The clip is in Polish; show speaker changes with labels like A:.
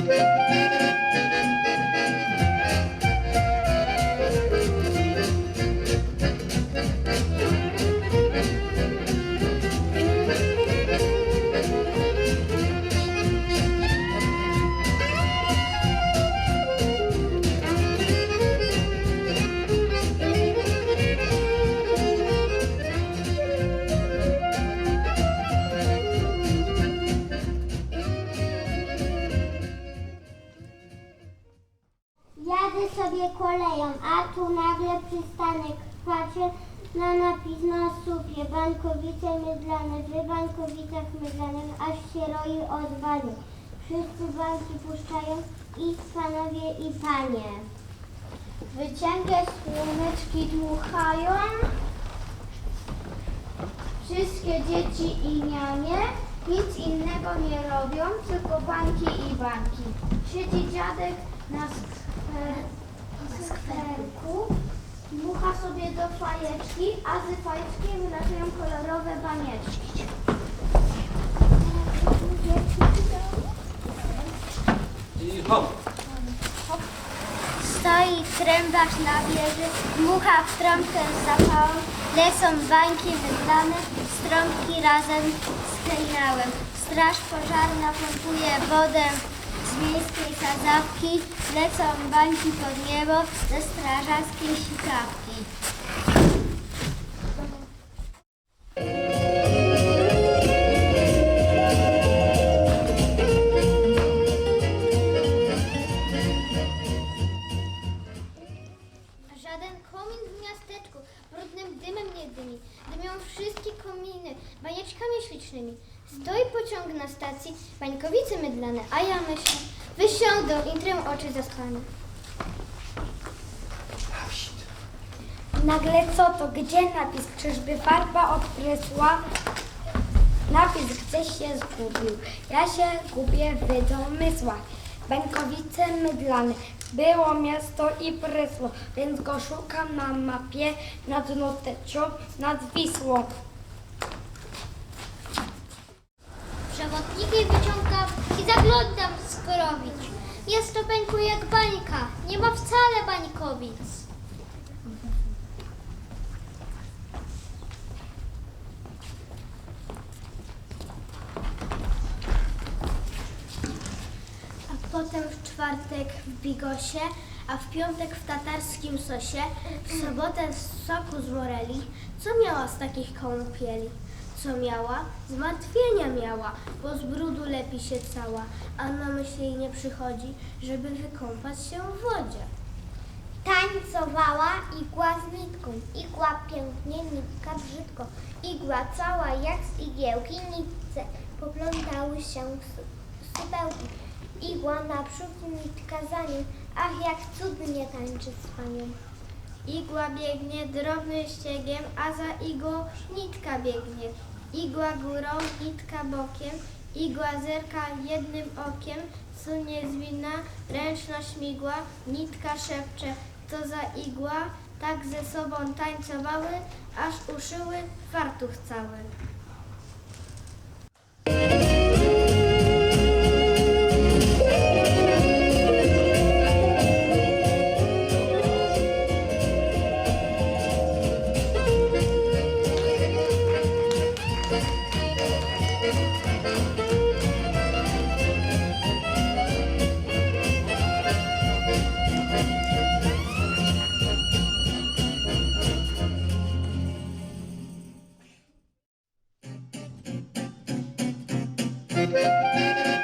A: Thank you. Sobie koleją, a tu nagle przystanek. Patrzę na napis na supie. Bankowice mydlane, w bankowicach mydlanych, aż się roi od bani. Wszyscy banki puszczają i panowie i panie. Wycięte słoneczki dmuchają. Wszystkie dzieci i nianie nic innego nie robią, tylko bańki i banki. Siedzi dziadek na skwer, skwerku, dmucha sobie do fajeczki, a z fajeczki wylatują kolorowe banieczki.
B: I hop.
A: Stoi trębacz na wieży, dmucha w trąbkę z zapałą, lecą bańki wydlane, z trąbki razem z klejnałem. Straż pożarna pompuje wodę z miejskiej sadzawki, lecą bańki pod niebo ze strażackiej sikawki.
C: Żaden komin w miasteczku brudnym dymem nie dymi. Dymią wszystkie kominy banieczkami ślicznymi. Stoi pociąg na stacji, bańkowice mydlane, a ja myślę, wysiądą i trę oczy zaspane.
A: Nagle co to? Gdzie napis? Czyżby farba odprysła? Napis gdzieś się zgubił. Ja się gubię w domysłach. Bańkowice mydlane. Było miasto i prysło, więc go szukam na mapie nad Notecią, nad Wisłą.
C: Przewodniki wyciągam i zaglądam skorowić. Jest to bańku jak bańka, nie ma wcale bańkowic.
A: A potem w czwartek w Bigosie, a w piątek w tatarskim sosie, w sobotę z soku z moreli. Co miała z takich kąpieli? Co miała? Zmartwienia miała, bo z brudu lepi się cała, a na myśl jej nie przychodzi, żeby wykąpać się w wodzie.
C: Tańcowała igła z nitką, igła pięknie, nitka brzydko. Igła cała jak z igiełki, nitce poplątały się s- sypełki. Igła naprzód, nitka za nią, ach jak cudnie tańczy z panią.
A: Igła biegnie drobnym ściegiem, a za igłą nitka biegnie. Igła górą, nitka bokiem, igła zerka jednym okiem, sunie zwinna, ręczna śmigła, nitka szepcze. Co za igła, tak ze sobą tańcowały, aż uszyły fartuch cały.
B: Thank you.